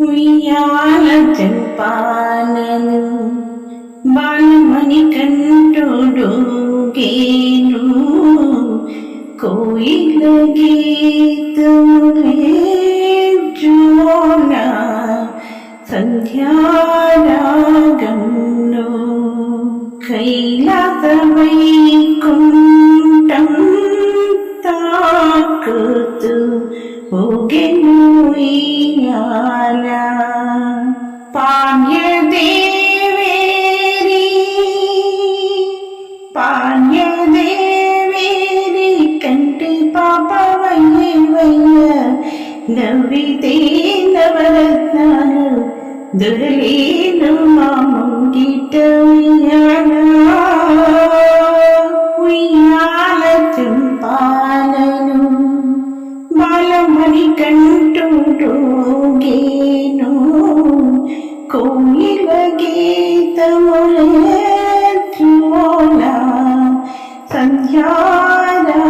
ഉയ്യാലത്തിൽ പാലനും ബാലമണി കണ്ടൊടുകേനു. കോയില ഗീതമുലേജോല സന്ധ്യാരാഗം കൈലാസമയ ൂയാന പാണ്യദേവേരി പാണ്യദേവേരി കണ്ട് പാപവയ്യ വയ്യ നവ്വിതേ നവരത്നാലു ദുരലേനു മാമുങ്കിട്ട ഉയ്യാലത്തും പാലനും ബാലമണി കണ്ട ಕೊಡುಗೇನು ಕುಣಿವ ಗೀತಮೊಳೆಯೋಲ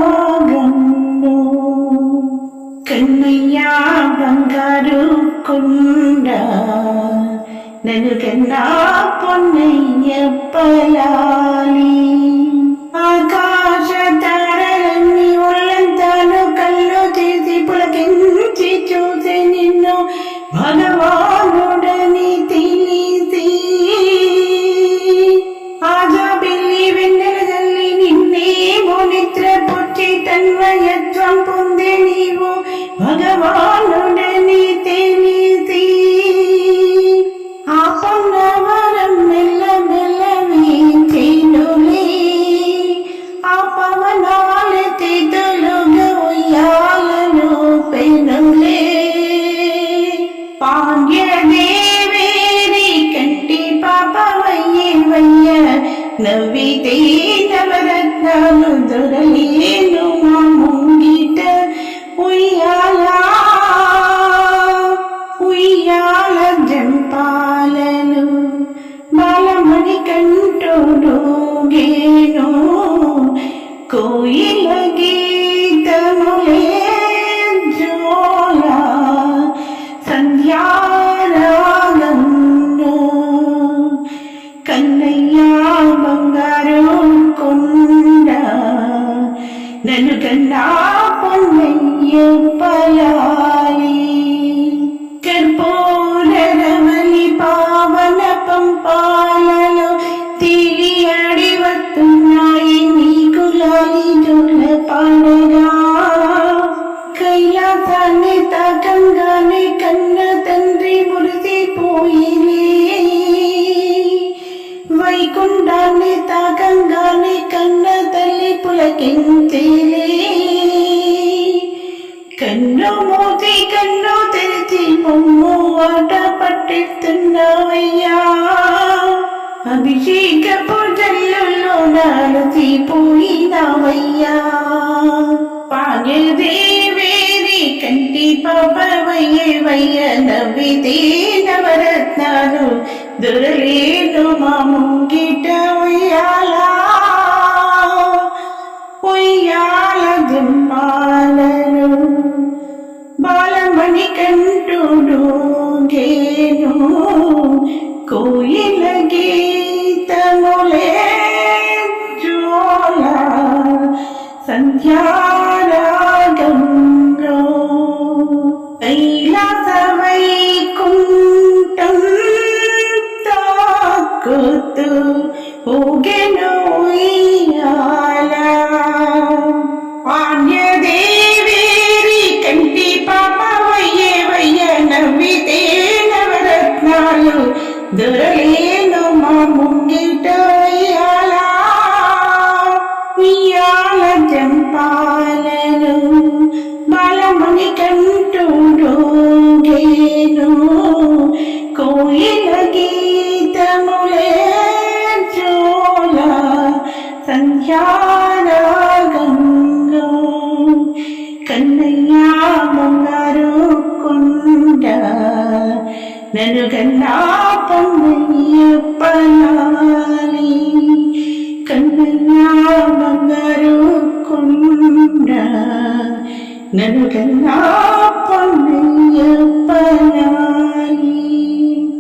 ಸಂಜಾರಗನ್ನು ಕಣ್ಣಯ್ಯ ಬಂಗಾರು ಕೊಂಡ ನನಗನ್ನ ಪೊನ್ನಯ್ಯ ಪಲಾಲಿ నవరత్నాలు దొరలేను మా ముంగిట. ఉయ్యాల ఉయ్యాల జంపాలను బాలమణి కంటోడు గేను పొన్నయ్య కర్పూర కర్పూరమలి పావన పంపాలలో తీయడి వస్తున్నాయి నీ కులాలి జోల పాడగా. కైలాసాన్ని తాకంగానే కన్న తండ్రి మురిసిపోయిలే వైకుంఠాన్ని తాకంగానే కన్న తల్లి పులకించేలే. కన్ను మూతి కన్ను తెరిచి మొమ్ము ఆట పట్టిస్తున్నావయ్యా. అభిషేకపు జల్లులో నాలసిపోయినావయ్యా పాగదేవేరి కంటి పాప నవ్వితే నవరత్నాలు దొరలేను మా ముంగిట ఉయ్యాలా సంధ్యారాగంలో కైలాస వైకుంఠం తాకుతూ ఊగెను ఉయ్యాల పాండ్యదేవేరి కంటి పాప నవ్వితే నవరత్నాలు దొరలేను మా ముంగిటో నన్ను కన్నా పొన్నయ్య పలాలి బంగారు కొండ నన్ను కన్నా